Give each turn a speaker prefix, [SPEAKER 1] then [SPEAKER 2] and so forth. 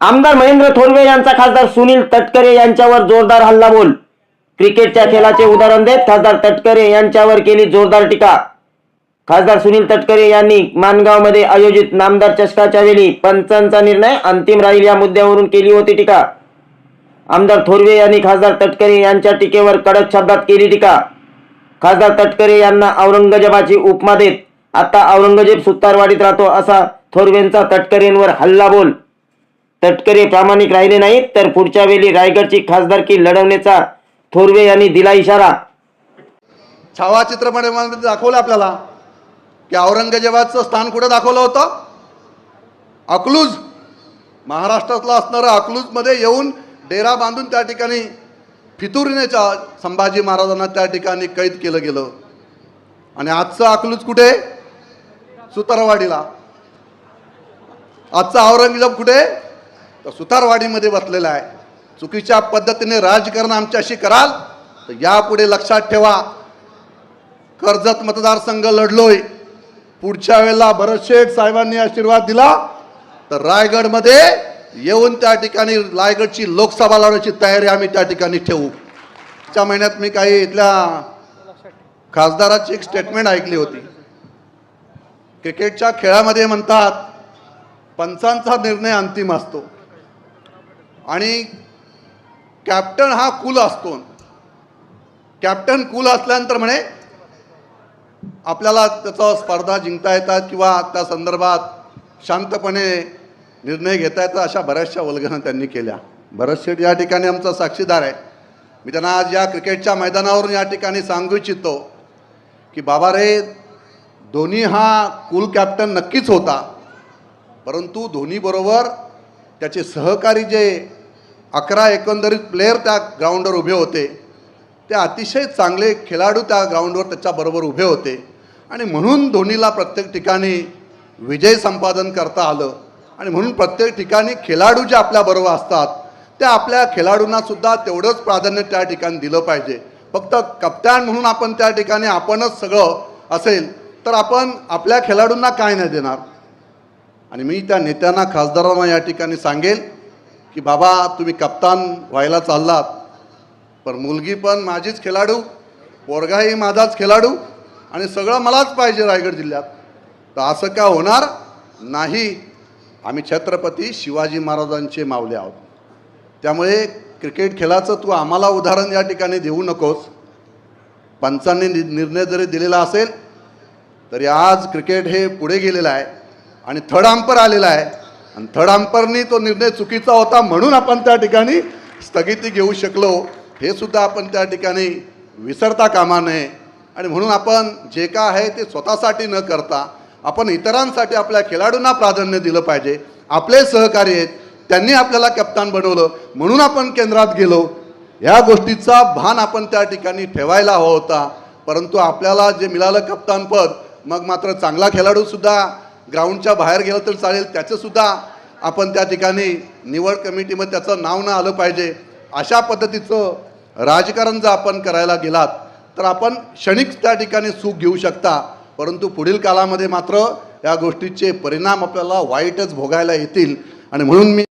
[SPEAKER 1] आमदार महेंद्र थोरवे यांचा खासदार सुनील तटकरे यांच्यावर जोरदार हल्लाबोल क्रिकेटच्या खेळाचे उदाहरण देत खासदार तटकरे यांच्यावर केली जोरदार टीका. खासदार सुनील तटकरे यांनी मानगावमध्ये आयोजित नामदार चषकाच्या वेळी पंचांचा निर्णय अंतिम राहील या मुद्द्यावरून केली होती टीका. आमदार थोरवे यांनी खासदार तटकरे यांच्या टीकेवर कडक शब्दात केली टीका. खासदार तटकरे यांना औरंगजेबाची उपमा देत आता औरंगजेब सुतारवाडीत राहतो असा थोरवेंचा तटकरेंवर हल्लाबोल तटकरे प्रामाणिक राहिले नाहीत तर पुढच्या वेळी रायगडची खासदारकी लढवण्याचा थोरवे यांनी दिला इशारा.
[SPEAKER 2] छावा चित्रपटामध्ये दाखवलं आपल्याला की औरंगजेबाचं स्थान कुठं दाखवलं होतं? अकलूज महाराष्ट्रातलं असणारं अकलूजमध्ये येऊन डेरा बांधून त्या ठिकाणी फितुरीनेच्या संभाजी महाराजांना त्या ठिकाणी कैद केलं गेलं. आणि आजचं अकलूज कुठे? सुतारवाडीला. आजचा औरंगजेब कुठे? तर सुतारवाडीमध्ये बसलेला आहे. चुकीच्या पद्धतीने राजकारण आमच्याशी कराल तर यापुढे लक्षात ठेवा. कर्जत मतदारसंघ लढलोय. पुढच्या वेळेला भरतशेठ साहेबांनी आशीर्वाद दिला तर रायगडमध्ये येऊन त्या ठिकाणी रायगडची लोकसभा लढवण्याची तयारी आम्ही त्या ठिकाणी ठेवू. च्या महिन्यात मी काही इथल्या खासदाराची एक स्टेटमेंट ऐकली होती. क्रिकेटच्या खेळामध्ये म्हणतात पंचांचा निर्णय अंतिम असतो. आणि कॅप्टन हा कूल असतो. कॅप्टन कूल असल्यानंतर म्हणे आपल्याला त्याचा स्पर्धा जिंकता येतात किंवा त्या संदर्भात शांतपणे निर्णय घेता येतात अशा बऱ्याचशा वल्गना त्यांनी केल्या. भरत शेठ या ठिकाणी आमचा साक्षीदार आहे. मी त्यांना आज या क्रिकेटच्या मैदानावरून या ठिकाणी सांगू इच्छितो की बाबा रे धोनी हा कूल कॅप्टन नक्कीच होता. परंतु धोनीबरोबर त्याचे सहकारी जे अकरा एकंदरीत प्लेयर त्या ग्राउंडवर उभे होते ते अतिशय चांगले खेळाडू त्या ग्राउंडवर त्याच्याबरोबर उभे होते. आणि म्हणून धोनीला प्रत्येक ठिकाणी विजय संपादन करता आलं. आणि म्हणून प्रत्येक ठिकाणी खेळाडू जे आपल्याबरोबर असतात त्या आपल्या खेळाडूंनासुद्धा तेवढंच प्राधान्य त्या ठिकाणी दिलं पाहिजे. फक्त कप्तान म्हणून आपण त्या ठिकाणी आपणच सगळं असेल तर आपण आपल्या खेळाडूंना काय नाही देणार. आणि मी त्या नेत्यांना खासदारांना या ठिकाणी सांगेल की बाबा तुम्ही कप्तान व्हायला चाललात पण मुलगी पण माझीच खेळाडू पोरगाही माझाच खेळाडू आणि सगळं मलाच पाहिजे रायगड जिल्ह्यात. तर असं का होणार? नाही. आम्ही छत्रपती शिवाजी महाराजांचे मावले आहोत. त्यामुळे क्रिकेट खेळाचं तू आम्हाला उदाहरण या ठिकाणी देऊ नकोस. पंचांनी नि- निर्णय जरी दिलेला असेल तरी आज क्रिकेट हे पुढे गेलेलं आहे. आणि थर्ड अंपर आलेला आहे. आणि थर्ड अंपरनी तो निर्णय चुकीचा होता म्हणून आपण त्या ठिकाणी स्थगिती घेऊ शकलो. हे सुद्धा आपण त्या ठिकाणी विसरता कामा नये. आणि म्हणून आपण जे काय आहे ते स्वतःसाठी न करता आपण इतरांसाठी आपल्या खेळाडूंना प्राधान्य दिलं पाहिजे. आपले सहकारी आहेत. त्यांनी आपल्याला कप्तान बनवलं. म्हणून आपण केंद्रात गेलो. ह्या गोष्टीचा भान आपण त्या ठिकाणी ठेवायला हवा होता. परंतु आपल्याला जे मिळालं कप्तानपद मग मात्र चांगला खेळाडूसुद्धा ग्राउंडच्या बाहेर गेलं तर चालेल. त्याचंसुद्धा आपण त्या ठिकाणी निवड कमिटीमध्ये त्याचं नाव न आलं पाहिजे. अशा पद्धतीचं राजकारण जर आपण करायला गेलात तर आपण क्षणिक त्या ठिकाणी सुख घेऊ शकता. परंतु पुढील काळामध्ये मात्र या गोष्टीचे परिणाम आपल्याला वाईटच भोगायला येतील. आणि म्हणून मी